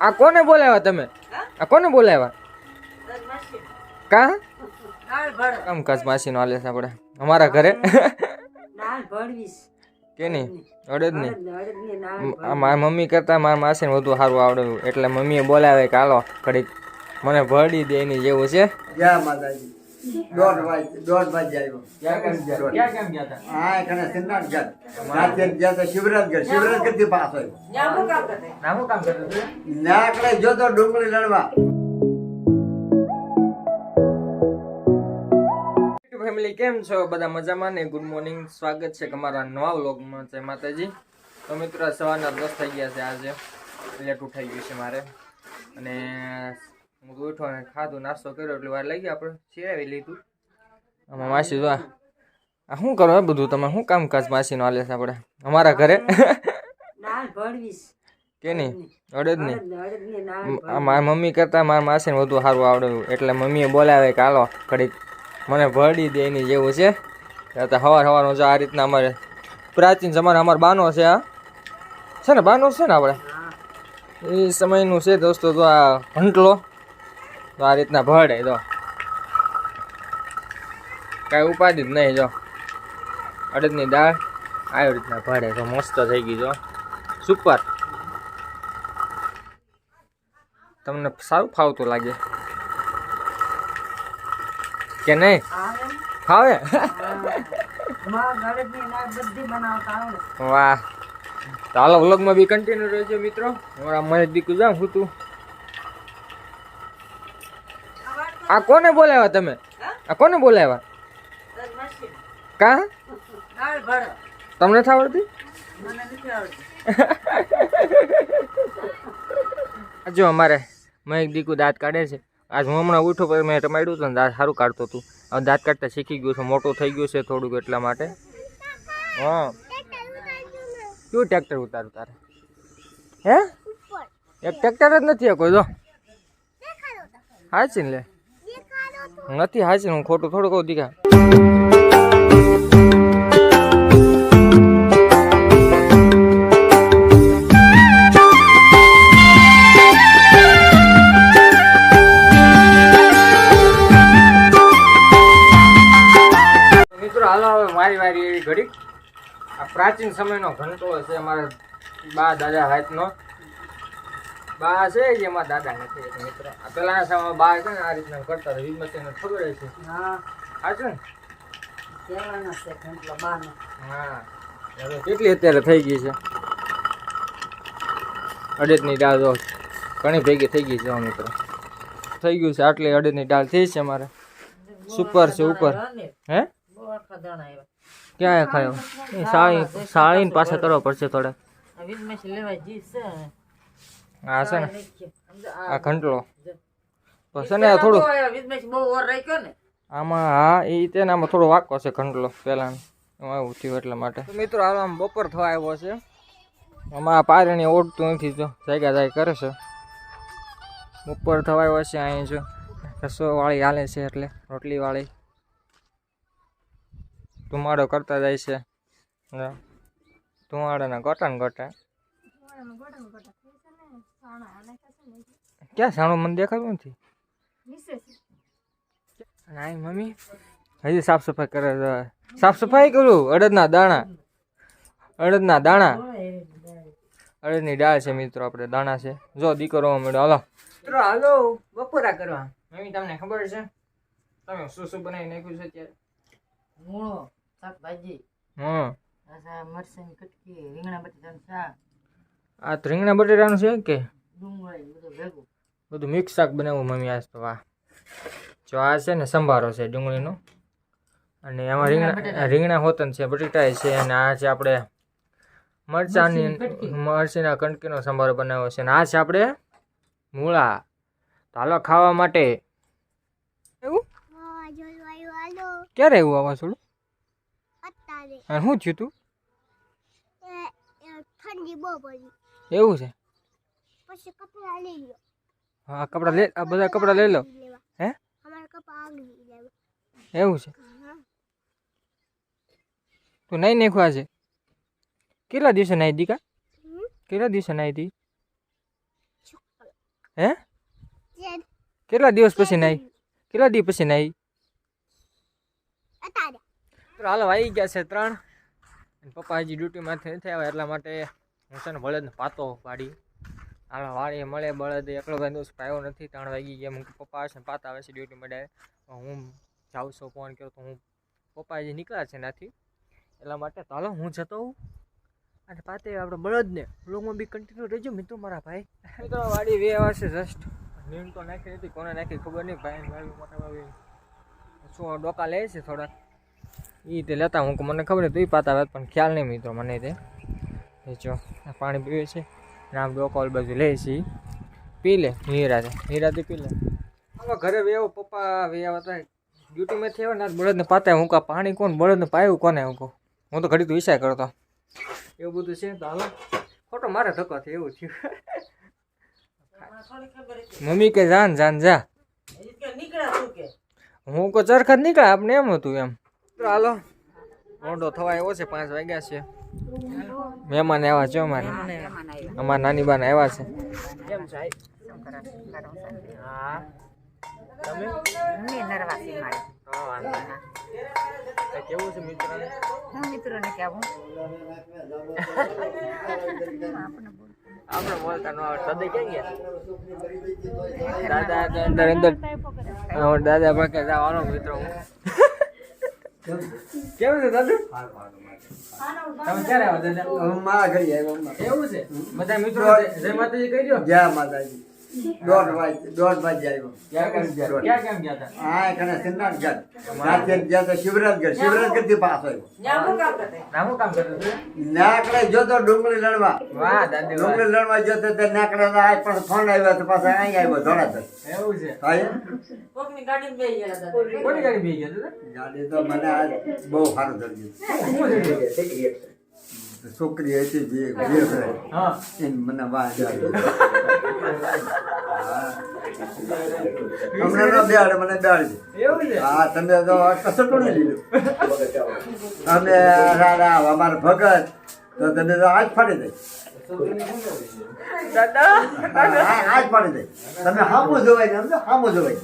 આ કોને બોલાવ્યા તમે? આ કોને બોલાવ્યા? કા? કામ કાજ માસીનો નો આલેસ આપણે અમારા ઘરે? કે નહીં? અડદ નહીં મારા મારી મમ્મી કરતા મારા માસીને વધુ સારું આવડે એટલે મમ્મીએ બોલાવે કે હાલો ઘડીક મને ભરડી દે એની જેવું છે. જય માતાજી. દોઢ વાગે દોઢ વાગે આવ્યો. ક્યાં કેમ ગયા? હતા? હા કને સિન્નાથગઢ રાતે ગયા તો શિવરાજગઢ. શિવરાજગઢથી પાસ આવ્યો. જામું કામ કરે નામું કામ કરતું હતું? ડુંગળી લડવા. ફેમિલી કેમ છો? બધા મજામાં ને? Good morning. સ્વાગત છે તમારા નવા વ્લોગમાં જય માતાજી. તો મિત્રો સવારના દસ થઈ ગયા છે આજે. લેટ ઉઠાઈ ગયું છે મારે. અને હું તો ઉઠો અને ખાધું નાસ્તો કર્યો એટલે વાર લાગી આપણે સિરાવી લીધું. આમાં માસી જો આ શું કરો એ બધું તમે? શું કામકાજ માસીનો હાલે છે આપણે? અમારા ઘરે? કે નહીં અડદ નહીં મારા આ મારી મમ્મી કરતા મારા માસીને વધુ સારું આવડે એટલે મમ્મીએ બોલાવે કે હાલો ઘડીક મને ભરડી દે એની જેવું છે. તો સવાર સવારનું જો આ રીતના અમારે પ્રાચીન જમાના અમારા બાનો છે આ છે ને બાનો? છે ને આપણે? એ સમયનું છે દોસ્તો તો આ ઘંટલો તો આ રીતના ભળે તો કાંઈ ઉપાધિ જ નહીં જો. અડદની દાળ આવી રીતના ભળે તો મસ્ત થઈ ગઈ જો. સુપર તમને સારું ફાવતું લાગે? કે નહીં? ફાવે? વાહ. તો હાલો વ્લોગમાં બી કન્ટિન્યુ રહેજો મિત્રો. મારા મહેશ દીકું જામ હું આ કોને બોલાવ્યા તમે? આ કોને બોલાવ્યા? કા? તમને નથી આવડતી? મને નથી આવડતું. આ જો અમારે મેં એક દીકુ દાંત કાઢે છે. આજ હું હમણાં ઉઠો પર મેં ટમાડ્યું હતું ને દાંત સારું કાઢતો હતું હવે દાંત કાઢતા શીખી ગયું છે. મોટો થઈ ગયું છે થોડુંક એટલા માટે. હા. કયું ટ્રેક્ટર ઉતારું તારે? હે? એક ટ્રેક્ટર જ નથી આ કોઈ જો છે ને લે. નથી હાચી હું ખોટું થોડું કહું દીકા. મારી વારી એવી ઘડી આ પ્રાચીન સમયનો ઘંટો હશે અમારા બા દાદા હાથનો. બા છે એમાં દાદા નથી મિત્ર. આ પેલાના સમયમાં બા છે ને આ રીતના કરતા હતા વીજ મશીન ખબર છે? હા. છે ને? છે ઘંટલો બાનો. હા. હવે કેટલી અત્યારે થઈ ગઈ છે? અડદની દાળ જો ઘણી ભેગી થઈ ગઈ છે મિત્રો. થઈ ગયું છે આટલી અડદની દાળ થઈ છે મારે સુપર છે ઉપર. હે? ક્યાં ખાયો? સાળી સાળીને પાછા કરવા પડશે થોડા. જી છે ને આ ઘંટલો. પછી છે ને થોડું વીજ મશીન બહુ ઓર રાખ્યો ને. આમાં હા એ તેને આમાં થોડો વાંકો છે ઘંટલો પહેલાં એવું થયું એટલા માટે. મિત્રો હાલ આમ બપોર થવા આવ્યો છે. આમાં પારણી ઓડતું નથી જો જાગ્યા જાય કરે છે. બપોર થવા આવ્યો છે અહીં જો. રસો વાળી હાલે છે એટલે રોટલી વાળી ધુમાડો કરતા જાય છે. હા. ધુમાડાના ગોટા ને ગોટા. ક્યાં સાણો મને દેખાતું નથી? નાઈ મમ્મી. હજી સાફ સફાઈ કરે સાફ સફાઈ કરું? અડદના દાણા. અડદના દાણા. અડદની દાળ છે મિત્રો આપણે દાણા છે. જો દીકરો મળ્યો. હાલો. મિત્રો હાલો બપોરા કરવા. મમ્મી તમને ખબર છે? તમે શું શું બનાવી નાખ્યું છે અત્યારે? મૂળો શાકભાજી. હં. પાછા મરચાંની કટકી રીંગણા બટાટાનું શાક. આ તો રીંગણા બટેટાનું છે કે? બધું મિક્સ શાક બનાવવું મમ્મી આજ તો વાહ. જો આ છે ને સંભારો છે ડુંગળીનો. અને એમાં રીંગણા રીંગણા હોતન છે બટેટા છે અને આ છે આપણે મરચાંની મરચીના કણકીનો સંભારો બનાવ્યો છે અને આ છે આપણે મૂળા. તો હાલો ખાવા માટે. એવું? ક્યારે એવું આવા થોડું અને શું થયું તું? ઠંડી બહુ પડી. એવું છે? પછી કપડા લઈ લો હા કપડા લે આ બધા કપડા લઈ લો લેવા હે અમારા કપા આગળ લેવા એવું છે હા તું નહીં નાખ્યું આજે કેટલા દિવસે નાહી દીકા હમ? કેટલા દિવસે નાહી હતી શુક્ર હે ચેન કેટલા દિવસ પછી નાઈ કેટલા દિવસ પછી નાઈ અતારે તો હાલો આવી ગયા છે ત્રણ અને પપ્પા હજી ડ્યુટીમાંથી નથી આવ્યા એટલા માટે હું છે ને બળદને પાતો પાડી. હાલો વાળી મળે બળદ, એકલો ભાઈ દોસ્ત પાયો નથી, ત્રણ વાગી ગયા. પપ્પા આવે છે પાતા આવે છે ડ્યુટી મળે હું જાઉં છું ફોન કર્યો તો હું પપ્પા જે નીકળ્યા છે એનાથી એટલા માટે તો હાલો, હું જતો હોઉં. અને પાતે આપણે બળદને લોગમાં બી કન્ટિન્યુ રહેજો મિત્રો મારા ભાઈ. મિત્રો, વાડી વે આવે છે જસ્ટ નીમ તો નાખી નથી કોને નાખી ખબર નહીં. ભાઈ ભાઈ મોટા ભાઈ શું ડોકા લે છે થોડાક? એ તે લેતા, હું મને ખબર નહીં, તું પાતા આવે પણ ખ્યાલ નહીં મિત્રો મને તે. જો પાણી પીવે છે. ને ડોકોલ બધું લે છે પી લે નિરાતે નિરાતે પી લે. હવે ઘરે વેવો, પપ્પા વેવા હતા ડ્યુટીમાં થયો ને બળદને પાતા હું કા પાણી કોણ, બળદને પાયું કોને હું કહું? હું તો ઘડી તો વિચાર કરતો. એવું બધું છે તો હાલો. ખોટો મારે ધક્કો થયો એવું થયું મમ્મી કે જાન જાન, જા. હું કો ચરખા નીકળ્યા, આપણે એમ હતું એમ. ચાલો મોડો થવા આવ્યો છે, પાંચ વાગ્યા છે. મહેમાન આવ્યા છે અમારે? અમારા નાની બાન આવ્યા છે. આપણે બોલતા ન આવડે. દાદા ક્યાં ગયા? દાદા અંદર અંદર. દાદા પાસે જવાનો મિત્રો. કેવું છે દાદુ? તમે ક્યારે આવ્યા મારા ઘરે આવ્યો. એવું છે? બધા મિત્રો જય માતાજી કહી દો જય માતાજી. દોઢ વાગે દોઢ વાગે આવ્યો. ક્યાં કેમ ગયા? ક્યાં કેમ ગયા હતા? હા કને સિન્નાથગઢ રાતે ગયા તો શિવરાજગઢ. શિવરાજગઢથી પાછો આવ્યો. નામું કામ કરતું હતું? નાકડે જોતો ડુંગળી લડવા. વાહ દાદી વાહ. ડુંગળી લડવા જોતો તો નાકડે આ પણ ફોન આવ્યો તો પાછા અહીં આવ્યો ધોળાધર. એવું છે? ગાડી બેહી ગયા દાદા ગાડી તો મને આજ બહુ સારું થયું છોકરી હતી જે એને મને વાહ તમને ન બેહાડે મને બેહાડજે. એવું હા તમે તો કશું પણ લીધું. અમે રાડા અમારે ભગત. તો તમે તો આજ ફાડી દઈ દાદા. હા, આજ ફાડી દઈ તમે હામું જોવાય ને સમજો હામું જોવાય.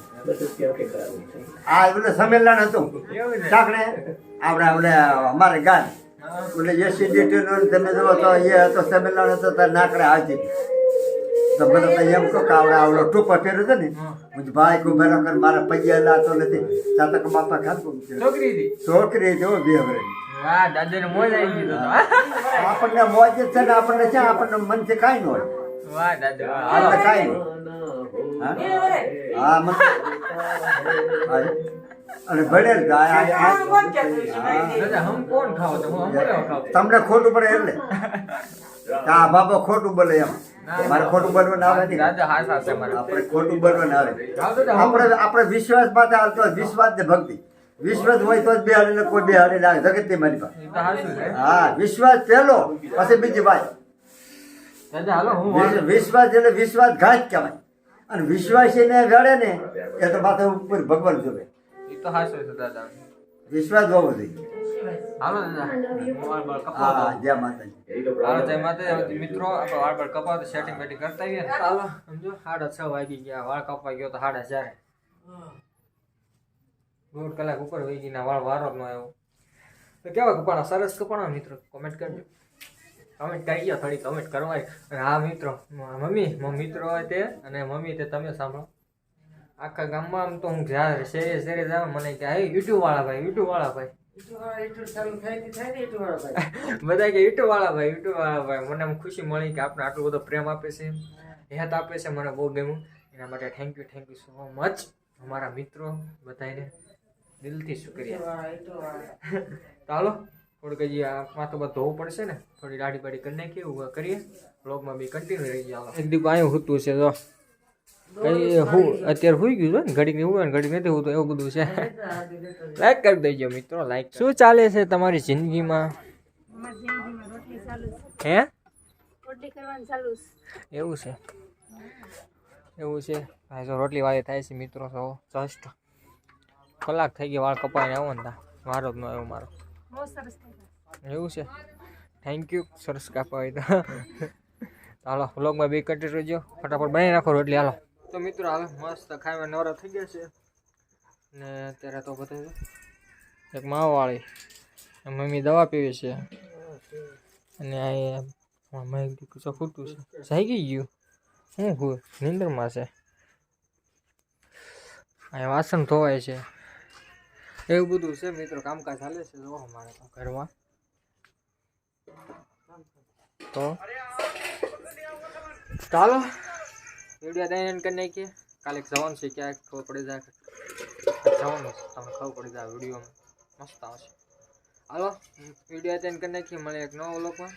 આ બધું સંમેલન હતું. એવું આપણે આપણે અમારે ગાન એટલે એસિડિટી નું તમે જો તો એ હતો તમિલનાડુ તો નાકડે હાજી તો બધા તો એમ કહો કે આવડે આવડો ટૂંકો પહેર્યો છે ને હું. ભાઈ કોઈ બરાબર મારા પૈયા લાતો નથી. ચાતક બાપા ખાતું છોકરી હતી? છોકરી જો બેહરે વાહ દાદાને મોજ આવી ગયો તો આપણને મોજ જ છે ને આપણને છે આપણને મનથી કાંઈ ન હોય. આપણે કાંઈ નહીં હા? હા મન હા. અને ખાઓ તમને ખોટું પડે એટલે હા બાપા ખોટું બોલે એમ. મારે ખોટું બોલવું ના આવે આપણે ખોટું બોલવું ના આવે આપણે આપણે વિશ્વાસ માટે હાલતો વિશ્વાસ ને ભક્તિ. વિશ્વાસ હોય તો જ બેહાડી ને કોઈ બેહાડી ના લાગે જગતની મારી પાસે હા વિશ્વાસ પહેલો પછી બીજી વાત. વિશ્વાસ એટલે વિશ્વાસ વિશ્વાસઘાત કહેવાય. અને વિશ્વાસીને વેળે ને એ તો માથે ઉપર ભગવાન જોવે. તો હાચું તો દાદા. વિશ્વાસ બહુ જોઈએ હાલો દાદા. હું વાળ બાળ કપાવતો હા આવું. જય માતાજી. હાલો જય માતાજી. મિત્રો આપણે વાળ બાળ કપાવતો સેટિંગ બેટિંગ કરતા આવીએ ને. હાલો સમજો? સાડા છ વાગી ગયા. વાળ કપાઈ ગયો તો સાડા ચારે. દોઢ કલાક ઉપર વહી ગઈ ના વાળ વારો જ ન આવ્યો. તો કેવા કપાણા? સરસ કપાણા મિત્રો. કોમેન્ટ કરજો. કમેન્ટ કરી ગયો થોડી કમેન્ટ કરવાય. અને હા મિત્રો. મમ્મી મિત્રો હોય તે અને મમ્મી તે તમે સાંભળો. આખા ગામમાં આમ તો હું જ્યાં શેરે શેરે જાવ મને કે હે યુટ્યુબ વાળા ભાઈ યુટ્યુબ વાળા ભાઈ. બધા કે યુટ્યુબ વાળા ભાઈ યુટ્યુબ વાળા ભાઈ. મને ખુશી મળી કે આપણે આટલો બધો પ્રેમ આપે છે. હેત આપે છે મને બહુ ગમ્યું. એના માટે thank you thank you so much અમારા મિત્રો બધાને. દિલથી શુક્રિયા. તો હાલો થોડુંક હજી આ તો બધું ધોવું પડશે ને. થોડી દાઢી બાડી કરી નાખીએ એવું કરીએ. બ્લોગમાં બી કન્ટિન્યુ રહી જાવ એક દીપ આવ્યું હતું છે તો કઈ હું અત્યારે હોઈ ગયું છે ને ઘડીક એવું હોય ને ઘડીક નથી હોતું એવું બધું છે. લાઈક કરી દેજો મિત્રો લાઈક શું ચાલે છે તમારી જિંદગીમાં? અમારી જિંદગીમાં રોટલી ચાલુ છે. હે? રોટલી કરવાનું ચાલુ છે. એવું છે? એવું છે? ભાઈ જો રોટલી વાળી થાય છે મિત્રો તો જસ્ટ કલાક થઈ ગઈ વાળ કપાઈને આવો ને તા. મારો જ ન આવ્યો મારો. બહુ સરસ થઈ એવું છે? થેન્ક યુ સરસ કાપા હોય તો. હાલો વ્લોગમાં બે કટી રહેજો. ફટાફટ બનાવી નાખો રોટલી હાલો. તો મિત્રો હવે મસ્ત ખાવા નવરા થઈ ગયા છે. ને અત્યારે તો બધું એક માવાળી મમ્મી દવા પીવી છે. અને આ મેં દીકું ચખુટું છે. જાઈ ગઈ ગયું? હું હું? નિંદરમાં છે. અહીંયા વાસણ ધોવાય છે. એવું બધું છે મિત્રો, કામકાજ ચાલે છે જો અમારે તો ઘરમાં. તો ચાલો વીડિયો ત્યાં કરી નાખીએ. કાલે જવાનું છે, ક્યાંક ખબર પડી જાય. જવાનું છે, તમને ખબર પડી જાય વિડીયોમાં. મસ્ત આવશે હાલો, વીડિયો ત્યાં કરી નાખીએ. મળે એક નવો વ્લોગમાં.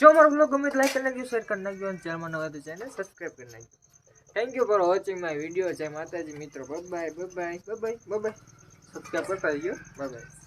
જો મારો વ્લોગ ગમે લાઈક કરી નાખજો શેર કરી નાખજો, અને ચેનલમાં નવા તો ચેનલ સબસ્ક્રાઈબ કરી નાખજો. Thank you for watching my video જય માતાજી, મિત્રો. Bye bye bye bye bye subscribe કરતા બાય બાય